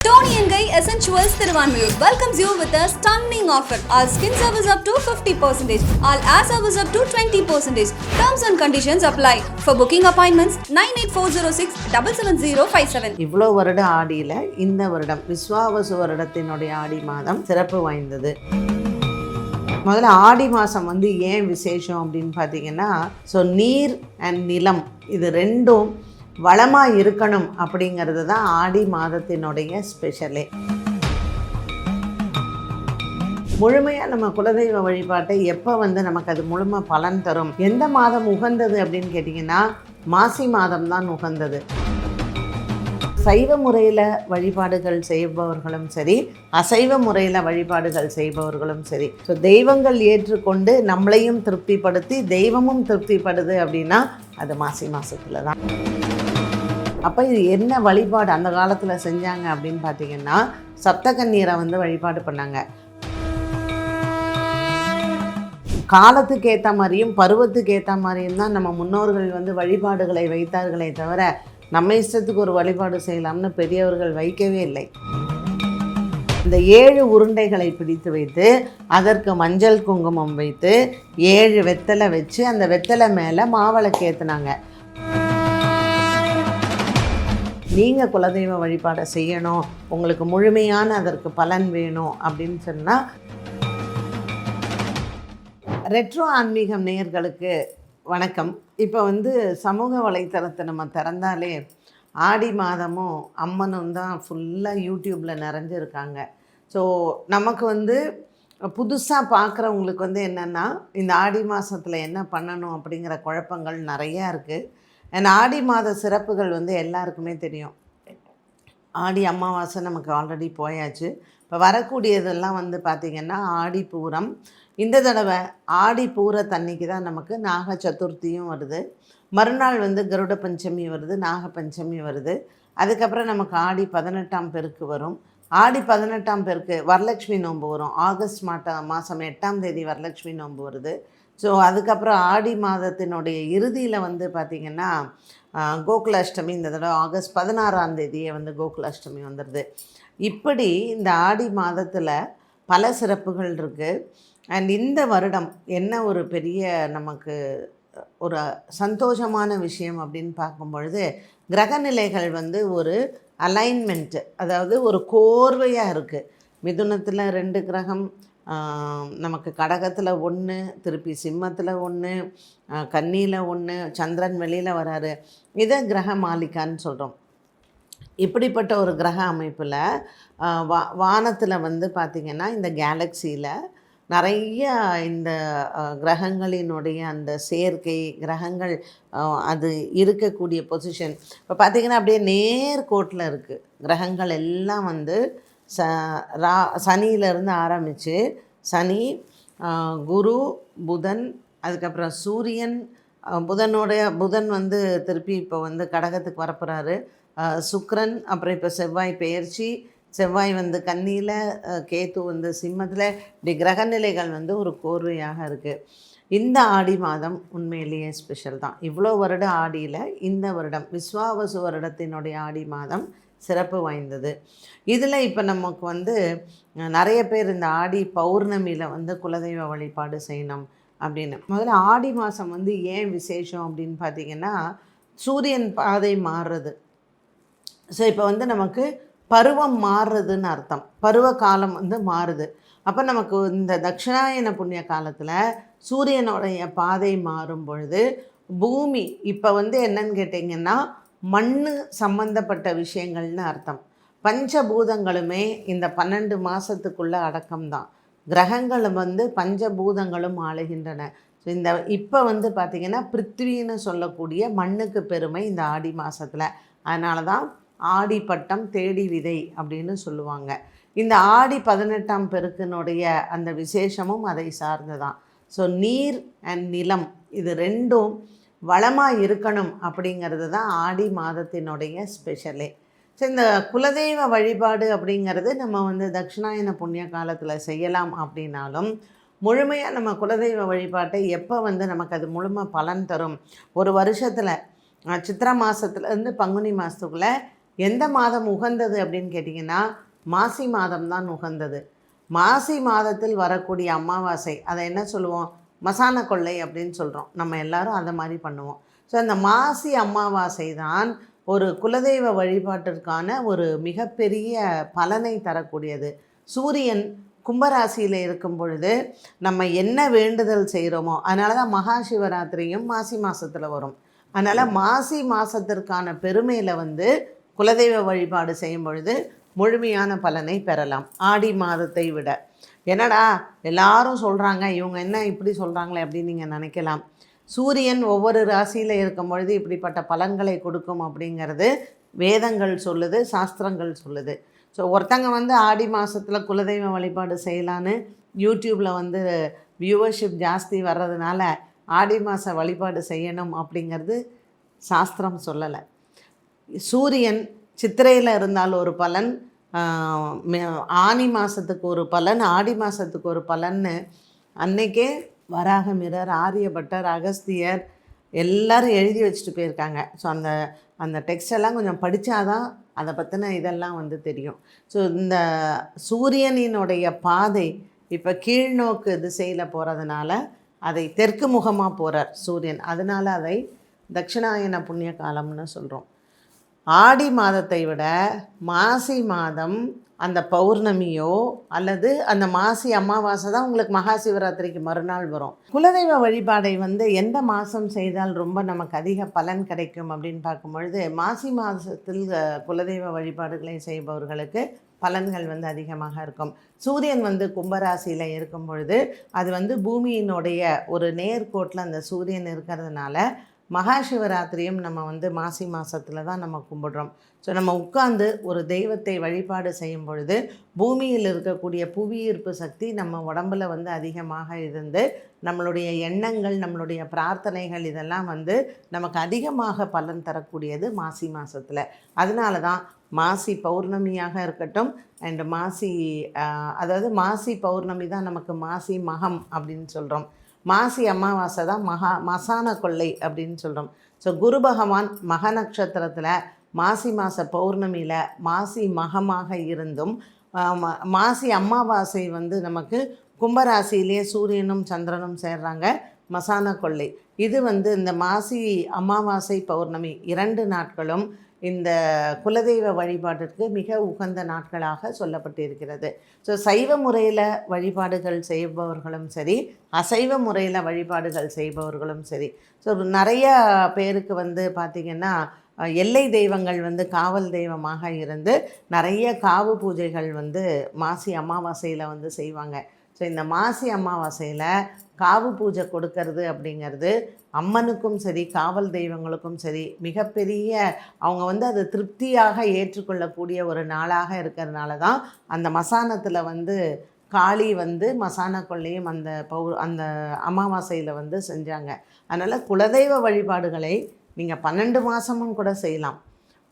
Toni and Guy essentials Thiruvanmiyur welcomes you with a stunning offer all skin service up to fifty percentage all hair service up to twenty percentage terms and conditions apply for booking appointments nine eight four zero six double seven zero five seven இவ்வளோ வருட ஆடியில் இந்த வருடம் விஸ்வாவச வருடத்தினுடைய ஆடி மாதம் சிறப்பு வாய்ந்தது முதல்ல ஆடி மாதம் வந்து ஏன் விசேஷம் அப்படின்னு பார்த்தீங்கன்னா ஸோ நீர் அண்ட் நிலம் இது ரெண்டும் வளமாக இருக்கணும் அப்படிங்கிறது தான் ஆடி மாதத்தினுடைய ஸ்பெஷலே முழுமையாக நம்ம குலதெய்வ வழிபாட்டை எப்போ வந்து நமக்கு அது முழுமை பலன் தரும்? எந்த மாதம் உகந்தது அப்படின்னு கேட்டிங்கன்னா மாசி மாதம் தான் உகந்தது. சைவ முறையில் வழிபாடுகள் செய்பவர்களும் சரி அசைவ முறையில் வழிபாடுகள் செய்பவர்களும் சரி ஸோ தெய்வங்கள் ஏற்றுக்கொண்டு நம்மளையும் திருப்திப்படுத்தி தெய்வமும் திருப்திப்படுது அப்படின்னா அது மாசி மாதத்தில் தான். அப்போ இது என்ன வழிபாடு அந்த காலத்தில் செஞ்சாங்க அப்படின்னு பார்த்தீங்கன்னா சப்தகண்ணீரை வந்து வழிபாடு பண்ணாங்க. காலத்துக்கு ஏற்ற மாதிரியும் பருவத்துக்கு ஏற்ற மாதிரியும் தான் நம்ம முன்னோர்கள் வந்து வழிபாடுகளை வைத்தார்களே தவிர நம்ம இஷ்டத்துக்கு ஒரு வழிபாடு செய்யலாம்னு பெரியவர்கள் வைக்கவே இல்லை. இந்த ஏழு உருண்டைகளை பிடித்து வைத்து அதற்கு மஞ்சள் குங்குமம் வைத்து ஏழு வெத்தலை வச்சு அந்த வெத்தலை மேலே மாவிளக்கு ஏற்றுனாங்க நீங்கள் குலதெய்வ வழிபாடை செய்யணும். உங்களுக்கு முழுமையான அதற்கு பலன் வேணும் அப்படின்னு சொன்னால் ரெட்ரோ ஆன்மீகம் நேயர்களுக்கு வணக்கம். இப்போ வந்து சமூக வலைத்தளத்தை நம்ம திறந்தாலே ஆடி மாதமும் அம்மனும் தான் ஃபுல்லாக யூடியூப்பில் நிறைஞ்சிருக்காங்க. ஸோ நமக்கு வந்து புதுசாக பார்க்குறவங்களுக்கு வந்து என்னென்னா இந்த ஆடி மாதத்தில் என்ன பண்ணணும் அப்படிங்கிற குழப்பங்கள் நிறையா இருக்குது அண்ட் ஆடி மாத சிறப்புகள் வந்து எல்லாருக்குமே தெரியும். ஆடி அமாவாசை நமக்கு ஆல்ரெடி போயாச்சு. இப்போ வரக்கூடியதெல்லாம் வந்து பார்த்திங்கன்னா ஆடி பூரம். இந்த தடவை ஆடி பூர தண்ணிக்கு தான் நமக்கு நாக சதுர்த்தியும் வருது. மறுநாள் வந்து கருட பஞ்சமி வருது நாக பஞ்சமி வருது. அதுக்கப்புறம் நமக்கு ஆடி பதினெட்டாம் பெருக்கு வரும். ஆடி பதினெட்டாம் பெருக்கு வரலட்சுமி நோன்பு வரும். ஆகஸ்ட் மாட்ட மாதம் எட்டாம் தேதி வரலட்சுமி நோன்பு வருது. ஸோ அதுக்கப்புறம் ஆடி மாதத்தினுடைய இறுதியில் வந்து பார்த்திங்கன்னா கோகுலாஷ்டமி இந்த தடவை ஆகஸ்ட் பதினாறாம் தேதியே வந்து கோகுலாஷ்டமி வந்துடுது இப்படி இந்த ஆடி மாதத்தில் பல சிறப்புகள் இருக்குது அண்ட் இந்த வருடம் என்ன ஒரு பெரிய நமக்கு ஒரு சந்தோஷமான விஷயம் அப்படின்னு பார்க்கும் பொழுது கிரகநிலைகள் வந்து ஒரு அலைன்மெண்ட்டு அதாவது ஒரு கோர்வையாக இருக்குது மிதுனத்தில் ரெண்டு கிரகம் நமக்கு கடகத்தில் ஒன்று திருப்பி சிம்மத்தில் ஒன்று கன்னியில் ஒன்று சந்திரன் வெளியில் வராரு. இதை கிரக மாலிகான்னு சொல்கிறோம் இப்படிப்பட்ட ஒரு கிரக அமைப்பில் வா வானத்தில் வந்து பார்த்திங்கன்னா இந்த கேலக்சியில் நிறைய இந்த கிரகங்களினுடைய அந்த சேர்க்கை கிரகங்கள் அது இருக்கக்கூடிய பொசிஷன் இப்போ பார்த்திங்கன்னா அப்படியே நேர்கோட்டில் இருக்குது கிரகங்கள் எல்லாம் வந்து ச ரா சனியிலேருந்து ஆரம்பித்து சனி குரு புதன் அதுக்கப்புறம் சூரியன் புதனுடைய புதன் வந்து திருப்பி இப்போ வந்து கடகத்துக்கு வரப்போகிறாரு சுக்ரன் அப்புறம் இப்போ செவ்வாய் பெயர்ச்சி. செவ்வாய் வந்து கன்னியில் கேத்து வந்து சிம்மத்தில். இப்படி கிரகநிலைகள் வந்து ஒரு கோர்வையாக இருக்குது இந்த ஆடி மாதம் உண்மையிலேயே ஸ்பெஷல் தான். இவ்வளோ வருட ஆடியில் இந்த வருடம் விஸ்வாவசு வருடத்தினுடைய ஆடி மாதம் சிறப்பு வாய்ந்தது. இதில் இப்போ நமக்கு வந்து நிறைய பேர் இந்த ஆடி பௌர்ணமியில் வந்து குலதெய்வ வழிபாடு செய்யணும் அப்படின்னு. முதல்ல ஆடி மாதம் வந்து ஏன் விசேஷம் அப்படின்னு பார்த்தீங்கன்னா சூரியன் பாதை மாறுறது. ஸோ இப்போ வந்து நமக்கு பருவம் மாறுறதுன்னு அர்த்தம். பருவ காலம் வந்து மாறுது. அப்போ நமக்கு இந்த தட்சிணாயன புண்ணிய காலத்தில் சூரியனுடைய பாதை மாறும் பொழுது பூமி இப்போ வந்து என்னன்னு கேட்டிங்கன்னா மண் சம்பந்தப்பட்ட விஷயங்கள்னு அர்த்தம். பஞ்சபூதங்களுமே இந்த பன்னெண்டு மாதத்துக்குள்ளே அடக்கம்தான். கிரகங்களும் வந்து பஞ்சபூதங்களும் ஆளுகின்றன. ஸோ இந்த இப்போ வந்து பார்த்திங்கன்னா பிருத்வின்னு சொல்லக்கூடிய மண்ணுக்கு பெருமை இந்த ஆடி மாதத்தில் அதனால தான் ஆடி பட்டம் தேடி விதை அப்படின்னு சொல்லுவாங்க. இந்த ஆடி பதினெட்டாம் பெருக்கினுடைய அந்த விசேஷமும் அதை சார்ந்துதான். ஸோ நீர் அண்ட் நிலம் இது ரெண்டும் வளமாக இருக்கணும் அப்படிங்கிறது தான் ஆடி மாதத்தினுடைய ஸ்பெஷலே ஸோ இந்த குலதெய்வ வழிபாடு அப்படிங்கிறது நம்ம வந்து தட்சிணாயன புண்ணிய காலத்தில் செய்யலாம் அப்படின்னாலும் முழுமையாக நம்ம குலதெய்வ வழிபாட்டை எப்போ வந்து நமக்கு அது முழுமை பலன் தரும்? ஒரு வருஷத்தில் சித்திரை மாதத்துலேருந்து பங்குனி மாதத்துக்குள்ளே எந்த மாதம் உகந்தது அப்படின்னு கேட்டிங்கன்னா மாசி மாதம் தான் உகந்தது. மாசி மாதத்தில் வரக்கூடிய அமாவாசை அதை என்ன சொல்லுவோம்? மசான கொள்ளை அப்படின்னு சொல்கிறோம் நம்ம எல்லாரும் அதை மாதிரி பண்ணுவோம். ஸோ அந்த மாசி அமாவாசை தான் ஒரு குலதெய்வ வழிபாட்டிற்கான ஒரு மிகப்பெரிய பலனை தரக்கூடியது. சூரியன் கும்பராசியில் இருக்கும் பொழுது நம்ம என்ன வேண்டுதல் செய்கிறோமோ அதனால தான் மகா சிவராத்திரியும் மாசி மாதத்தில் வரும். அதனால் மாசி மாதத்திற்கான பெருமையில் வந்து குலதெய்வ வழிபாடு செய்யும் பொழுது முழுமையான பலனை பெறலாம். ஆடி மாதத்தை விட. என்னடா எல்லாரும் சொல்கிறாங்க இவங்க என்ன இப்படி சொல்கிறாங்களே அப்படின்னு நீங்கள் நினைக்கலாம். சூரியன் ஒவ்வொரு ராசியில் இருக்கும் பொழுது இப்படிப்பட்ட பலன்களை கொடுக்கும் அப்படிங்கிறது வேதங்கள் சொல்லுது சாஸ்திரங்கள் சொல்லுது. ஸோ ஒருத்தங்க வந்து ஆடி மாதத்தில் குலதெய்வ வழிபாடு செய்யலான்னு யூடியூப்பில் வந்து வியூவர்ஷிப் ஜாஸ்தி வர்றதுனால ஆடி மாத வழிபாடு செய்யணும் அப்படிங்கிறது சாஸ்திரம் சொல்லலை. சூரியன் சித்திரையில் இருந்தால் ஒரு பலன் ஆனி மாதத்துக்கு ஒரு பலன் ஆடி மாதத்துக்கு ஒரு பலன்னு அன்னைக்கே வராகமிரர் ஆரியபட்டர் அகஸ்தியர் எல்லாரும் எழுதி வச்சுட்டு போயிருக்காங்க. ஸோ அந்த அந்த டெக்ஸ்ட் எல்லாம் கொஞ்சம் படித்தாதான் அதை பற்றின இதெல்லாம் வந்து தெரியும். ஸோ இந்த சூரியனினுடைய பாதை இப்போ கீழ்நோக்கு திசையில் போகிறதுனால அதை தெற்கு முகமாக போகிறார் சூரியன். அதனால் அதை தட்சிணாயன புண்ணிய காலம்னு சொல்கிறோம் ஆடி மாதத்தை விட மாசி மாதம் அந்த பௌர்ணமியோ அல்லது அந்த மாசி அமாவாசை தான் உங்களுக்கு மகா சிவராத்திரிக்கு மறுநாள் வரும். குலதெய்வ வழிபாடை வந்து எந்த மாதம் செய்தால் ரொம்ப நமக்கு அதிக பலன் கிடைக்கும் அப்படின்னு பார்க்கும் பொழுது மாசி மாதத்தில் குலதெய்வ வழிபாடுகளை செய்பவர்களுக்கு பலன்கள் வந்து அதிகமாக இருக்கும். சூரியன் வந்து கும்பராசியில் இருக்கும் பொழுது அது வந்து பூமியினுடைய ஒரு நேர்கோட்டில் அந்த சூரியன் இருக்கிறதுனால மகாசிவராத்திரியும் நம்ம வந்து மாசி மாதத்தில் தான் நம்ம கும்பிடுறோம். ஸோ நம்ம உட்கார்ந்து ஒரு தெய்வத்தை வழிபாடு செய்யும் பொழுது பூமியில் இருக்கக்கூடிய புவியீர்ப்பு சக்தி நம்ம உடம்பில் வந்து அதிகமாக இருந்து நம்மளுடைய எண்ணங்கள் நம்மளுடைய பிரார்த்தனைகள் இதெல்லாம் வந்து நமக்கு அதிகமாக பலன் தரக்கூடியது மாசி மாதத்தில் அதனால தான் மாசி பௌர்ணமியாக இருக்கட்டும் அண்டு மாசி அதாவது மாசி பௌர்ணமி தான் நமக்கு மாசி மகம் அப்படின்னு சொல்கிறோம் மாசி அமாவாசை தான் மகா மசான கொள்ளை அப்படின்னு சொல்கிறோம் ஸோ குரு பகவான் மக நட்சத்திரத்தில் மாசி மாத பௌர்ணமியில் மாசி மகமாக இருந்தும் மாசி அமாவாசை வந்து நமக்கு கும்பராசியிலே சூரியனும் சந்திரனும் சேர்றாங்க மசான கொள்ளை. இது வந்து இந்த மாசி அமாவாசை பௌர்ணமி இரண்டு நாட்களும் இந்த குலதெய்வ வழிபாட்டிற்கு மிக உகந்த நாட்களாக சொல்லப்பட்டிருக்கிறது. ஸோ சைவ முறையில் வழிபாடுகள் செய்பவர்களும் சரி அசைவ முறையில் வழிபாடுகள் செய்பவர்களும் சரி. ஸோ நிறைய பேருக்கு வந்து பார்த்திங்கன்னா எல்லை தெய்வங்கள் வந்து காவல் தெய்வமாக இருந்து நிறைய காவு பூஜைகள் வந்து மாசி அமாவாசையில் வந்து செய்வாங்க. ஸோ இந்த மாசி அமாவாசையில் காவு பூஜை கொடுக்கறது அப்படிங்கிறது அம்மனுக்கும் சரி காவல் தெய்வங்களுக்கும் சரி மிகப்பெரிய அவங்க வந்து அதை திருப்தியாக ஏற்றுக்கொள்ளக்கூடிய ஒரு நாளாக இருக்கிறதுனால தான் அந்த மசானத்தில் வந்து காளி வந்து மசான கொள்ளையும் அந்த பௌ அந்த அமாவாசையில் வந்து செஞ்சாங்க. அதனால் குலதெய்வ வழிபாடுகளை நீங்கள் பன்னெண்டு மாதமும் கூட செய்யலாம்.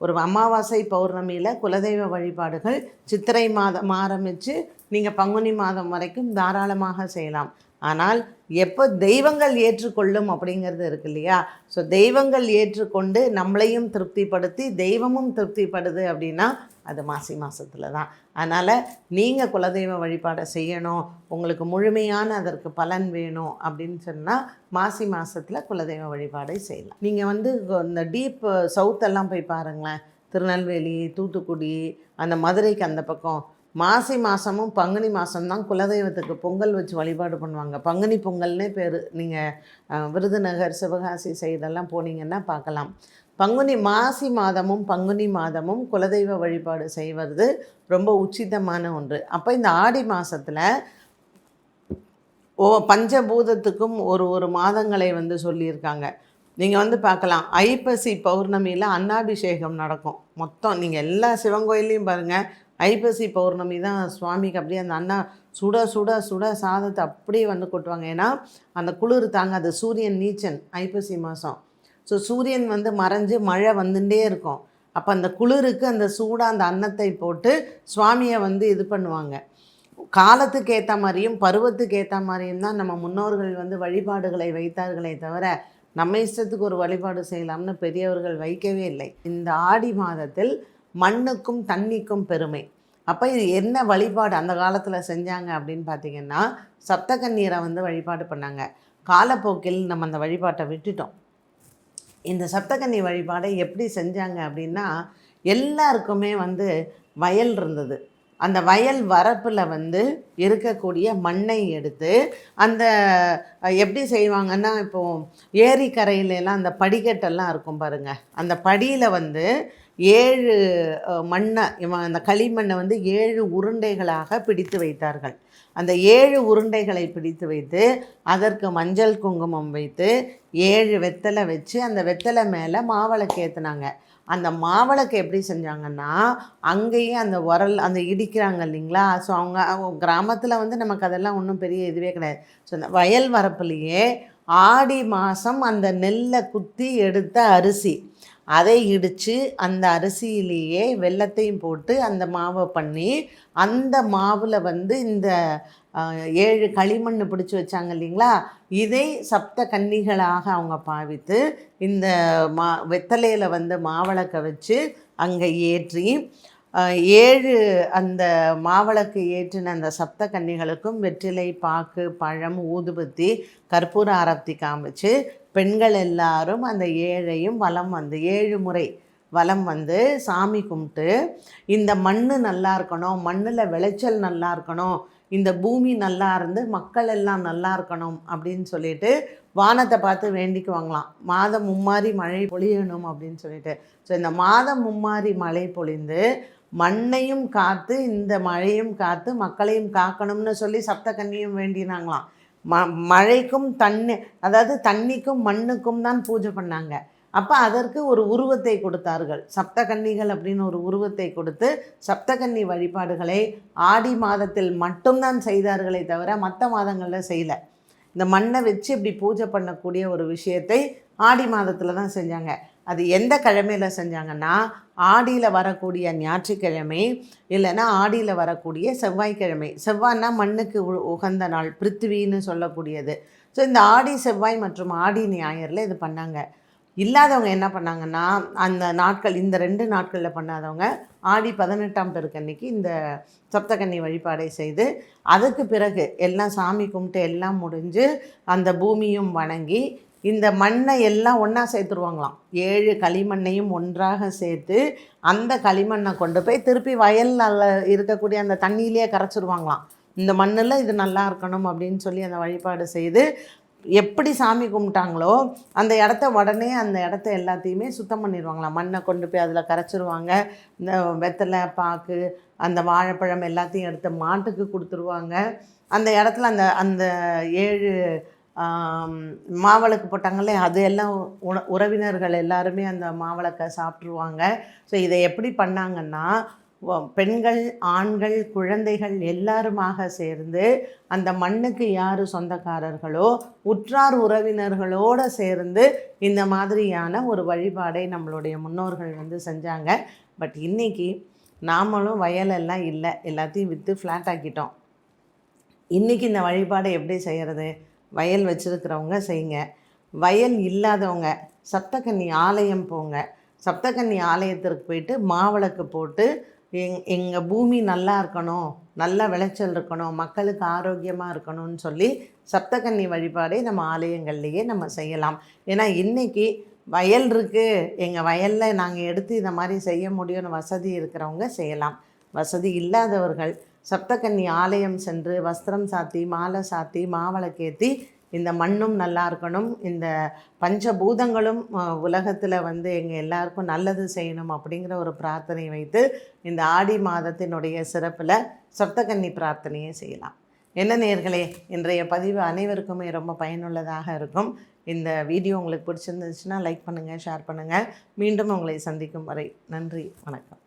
ஒரு அமாவாசை பௌர்ணமியில் குலதெய்வ வழிபாடுகள் சித்திரை மாதம் ஆரம்பித்து நீங்கள் பங்குனி மாதம் வரைக்கும் தாராளமாக செய்யலாம். ஆனால் எப்போ தெய்வங்கள் ஏற்றுக்கொள்ளும் அப்படிங்கிறது இருக்கு இல்லையா? ஸோ தெய்வங்கள் ஏற்றுக்கொண்டு நம்மளையும் திருப்திப்படுத்தி தெய்வமும் திருப்திப்படுது அப்படின்னா அது மாசி மாதத்தில் தான். அதனால் நீங்கள் குலதெய்வ வழிபாடை செய்யணும். உங்களுக்கு முழுமையான அதற்கு பலன் வேணும் அப்படின்னு சொன்னால் மாசி மாதத்தில் குலதெய்வ வழிபாடை செய்யலாம். நீங்கள் வந்து இந்த டீப் சவுத்தெல்லாம் போய் பாருங்களேன். திருநெல்வேலி தூத்துக்குடி அந்த மதுரைக்கு அந்த பக்கம். மாசி மாதமும் பங்குனி மாதம்தான் குலதெய்வத்துக்கு பொங்கல் வச்சு வழிபாடு பண்ணுவாங்க. பங்குனி பொங்கல்னே பேர். நீங்கள் விருதுநகர் சிவகாசி சைடெல்லாம் போனீங்கன்னா பார்க்கலாம். பங்குனி மாசி மாதமும் பங்குனி மாதமும் குலதெய்வ வழிபாடு செய்வது ரொம்ப உச்சிதமான ஒன்று. அப்போ இந்த ஆடி மாதத்தில் ஓ பஞ்சபூதத்துக்கும் ஒரு ஒரு மாதங்களை வந்து சொல்லியிருக்காங்க. நீங்கள் வந்து பார்க்கலாம். ஐப்பசி பௌர்ணமியில் அன்னாபிஷேகம் நடக்கும். மொத்தம் நீங்கள் எல்லா சிவன் கோயில்லையும் பாருங்கள் ஐப்பசி பௌர்ணமி தான் சுவாமிக்கு அப்படியே அந்த அண்ணா சுட சுட சுட சாதத்தை அப்படியே வந்து கொட்டுவாங்க. ஏன்னா அந்த குளிர் தாங்காது. சூரியன் நீச்சன் ஐப்பசி மாதம் ஸோ சூரியன் வந்து மறைஞ்சு மழை வந்துட்டே இருக்கும். அப்போ அந்த குளிருக்கு அந்த சூடாக அந்த அன்னத்தை போட்டு சுவாமியை வந்து இது பண்ணுவாங்க. காலத்துக்கு ஏற்ற மாதிரியும் பருவத்துக்கு ஏற்ற மாதிரியும் தான் நம்ம முன்னோர்கள் வந்து வழிபாடுகளை வைத்தார்களே தவிர நம்ம இஷ்டத்துக்கு ஒரு வழிபாடு செய்யலாம்னு பெரியவர்கள் வைக்கவே இல்லை. இந்த ஆடி மாதத்தில் மண்ணுக்கும் தண்ணிக்கும் பெருமை. அப்போ இது என்ன வழிபாடு அந்த காலத்தில் செஞ்சாங்க அப்படின்னு பார்த்தீங்கன்னா சப்தகண்ணீரை வந்து வழிபாடு பண்ணாங்க. காலப்போக்கில் நம்ம அந்த வழிபாட்டை விட்டுட்டோம். இந்த சப்தகன்னி வழிபாடை எப்படி செஞ்சாங்க அப்படின்னா எல்லாருக்குமே வந்து வயல் இருந்தது. அந்த வயல் வரப்பில் வந்து இருக்கக்கூடிய மண்ணை எடுத்து அந்த எப்படி செய்வாங்கன்னா இப்போது ஏரி அந்த படிக்கட்டெல்லாம் இருக்கும் பாருங்க. அந்த படியில் வந்து ஏழு மண்ணை இவன் அந்த களிமண்ணை வந்து ஏழு உருண்டைகளாக பிடித்து வைத்தார்கள். அந்த ஏழு உருண்டைகளை பிடித்து வைத்து அதற்கு மஞ்சள் குங்குமம் வைத்து ஏழு வெத்தலை வச்சு அந்த வெத்தலை மேலே மாவிளக்கு ஏற்றுனாங்க அந்த மாவிளக்கு எப்படி செஞ்சாங்கன்னா அங்கேயே அந்த உரல் அந்த இடிக்கிறாங்க இல்லைங்களா? ஸோ அவங்க அவங்க கிராமத்தில் வந்து நமக்கு அதெல்லாம் ஒன்றும் பெரிய இதுவே கிடையாது. ஸோ அந்த வயல் வரப்புலேயே ஆடி மாதம் அந்த நெல்லை குத்தி எடுத்த அரிசி. அதை இடித்து அந்த அரிசியிலேயே வெல்லத்தையும் போட்டு அந்த மாவை பண்ணி அந்த மாவில் வந்து இந்த ஏழு களிமண் பிடிச்சி வச்சாங்க இல்லைங்களா? இதை சப்த கன்னிகளாக அவங்க பாவித்து இந்த மா வெத்தலையில் வந்து மாவிளக்க வச்சு அங்கே ஏற்றி ஏழு அந்த மாவிளக்கு ஏற்றின அந்த சப்த கன்னிகளுக்கும் வெற்றிலை பாக்கு பழம் ஊதுபத்தி கற்பூர ஆரத்தி காமிச்சு பெண்கள் எல்லாரும் அந்த ஏழையும் வலம் வந்து ஏழு முறை வலம் வந்து சாமி கும்பிட்டு இந்த மண் நல்லா இருக்கணும் மண்ணில் விளைச்சல் நல்லா இருக்கணும் இந்த பூமி நல்லா இருந்து மக்கள் எல்லாம் நல்லா இருக்கணும் அப்படின்னு சொல்லிட்டு வானத்தை பார்த்து வேண்டிக்குவாங்களாம். மாதம் மும்மாரி மழை பொழியணும் அப்படின்னு சொல்லிட்டு. ஸோ இந்த மாதம் மும்மாரி மழை பொழிந்து மண்ணையும் காத்து இந்த மழையும் காத்து மக்களையும் காக்கணும்னு சொல்லி சப்தகன்னியும் வேண்டினாங்களாம். ம மழைக்கும் தண்ணி அதாவது தண்ணிக்கும் மண்ணுக்கும் தான் பூஜை பண்ணாங்க. அப்போ அதற்கு ஒரு உருவத்தை கொடுத்தார்கள். சப்தகன்னிகள் அப்படின்னு ஒரு உருவத்தை கொடுத்து சப்தகன்னி வழிபாடுகளை ஆடி மாதத்தில் மட்டும்தான் செய்தார்களே தவிர மற்ற மாதங்களில் செய்யலை. இந்த மண்ணை வச்சு இப்படி பூஜை பண்ணக்கூடிய ஒரு விஷயத்தை ஆடி மாதத்தில் தான் செஞ்சாங்க. அது எந்த கிழமையில் செஞ்சாங்கன்னா ஆடியில் வரக்கூடிய ஞாயிற்றுக்கிழமை இல்லைன்னா ஆடியில் வரக்கூடிய செவ்வாய்க்கிழமை. செவ்வாய்னா மண்ணுக்கு உ- உகந்த நாள் பிருத்திவின்னு சொல்லக்கூடியது. ஸோ இந்த ஆடி செவ்வாய் மற்றும் ஆடி ஞாயிறில் இது பண்ணாங்க. இல்லாதவங்க என்ன பண்ணாங்கன்னா அந்த நாட்கள் இந்த ரெண்டு நாட்களில் பண்ணாதவங்க ஆடி பதினெட்டாம் பெருக்கன்னைக்கு இந்த சப்தகன்னி வழிபாடை செய்து அதுக்கு பிறகு எல்லாம் சாமி கும்பிட்டு எல்லாம் முடிஞ்சு அந்த பூமியும் வணங்கி இந்த மண்ணை எல்லாம் ஒன்றா சேர்த்துருவாங்களாம். ஏழு களிமண்ணையும் ஒன்றாக சேர்த்து அந்த களிமண்ணை கொண்டு போய் திருப்பி வயலில் இருக்கக்கூடிய அந்த தண்ணியிலேயே கரைச்சிருவாங்களாம். இந்த மண்ணில் இது நல்லா இருக்கணும் அப்படின்னு சொல்லி அந்த வழிபாடு செய்து எப்படி சாமி கும்பிட்டாங்களோ அந்த இடத்த உடனே அந்த இடத்த எல்லாத்தையுமே சுத்தம் பண்ணிடுவாங்களாம் மண்ணை கொண்டு போய் அதில் கரைச்சிருவாங்க. இந்த வெத்தலை பாக்கு அந்த வாழைப்பழம் எல்லாத்தையும் எடுத்து மாட்டுக்கு கொடுத்துருவாங்க. அந்த இடத்துல அந்த அந்த ஏழு மாவிளக்கு போட்டாங்களே அது எல்லாம் உண உறவினர்கள் எல்லாருமே அந்த மாவிளக்கை சாப்பிட்ருவாங்க ஸோ இதை எப்படி பண்ணாங்கன்னா பெண்கள் ஆண்கள் குழந்தைகள் எல்லாருமாக சேர்ந்து அந்த மண்ணுக்கு யார் சொந்தக்காரர்களோ உற்றார் உறவினர்களோடு சேர்ந்து இந்த மாதிரியான ஒரு வழிபாடை நம்மளுடைய முன்னோர்கள் வந்து செஞ்சாங்க. பட் இன்னைக்கு நாமளும் வயலெல்லாம் இல்லை எல்லாத்தையும் விற்று ஃப்ளாட் ஆக்கிட்டோம். இன்றைக்கி இந்த வழிபாடை எப்படி செய்கிறது வயல் வச்சுருக்கிறவங்க செய்யுங்க. வயல் இல்லாதவங்க சப்தகன்னி ஆலயம் போங்க. சப்தகன்னி ஆலயத்திற்கு போயிட்டு மாவிளக்கு போட்டு எங் எங்கள் பூமி நல்லா இருக்கணும் நல்ல விளைச்சல் இருக்கணும் மக்களுக்கு ஆரோக்கியமாக இருக்கணும்னு சொல்லி சப்தகன்னி வழிபாடை நம்ம ஆலயங்கள்லேயே நம்ம செய்யலாம். ஏன்னா இன்றைக்கி வயல் இருக்குது எங்கள் வயலில் நாங்கள் எடுத்து இந்த மாதிரி செய்ய முடியும்னு வசதி இருக்கிறவங்க செய்யலாம். வசதி இல்லாதவர்கள் சப்தகன்னி ஆலயம் சென்று வஸ்திரம் சாத்தி மாலை சாத்தி மாவளக்கேத்தி இந்த மண்ணும் நல்லா இருக்கணும். இந்த பஞ்சபூதங்களும் உலகத்தில் வந்து எங்கள் எல்லாருக்கும் நல்லது செய்யணும் அப்படிங்கிற ஒரு பிரார்த்தனை வைத்து இந்த ஆடி மாதத்தினுடைய சிறப்பில் சப்தகன்னி பிரார்த்தனையை செய்யலாம். என்ன நேர்களே இன்றைய பதிவு அனைவருக்குமே ரொம்ப பயனுள்ளதாக இருக்கும். இந்த வீடியோ உங்களுக்கு பிடிச்சிருந்துச்சுன்னா லைக் பண்ணுங்கள் ஷேர் பண்ணுங்கள் மீண்டும் உங்களை சந்திக்கும் வரை நன்றி வணக்கம்.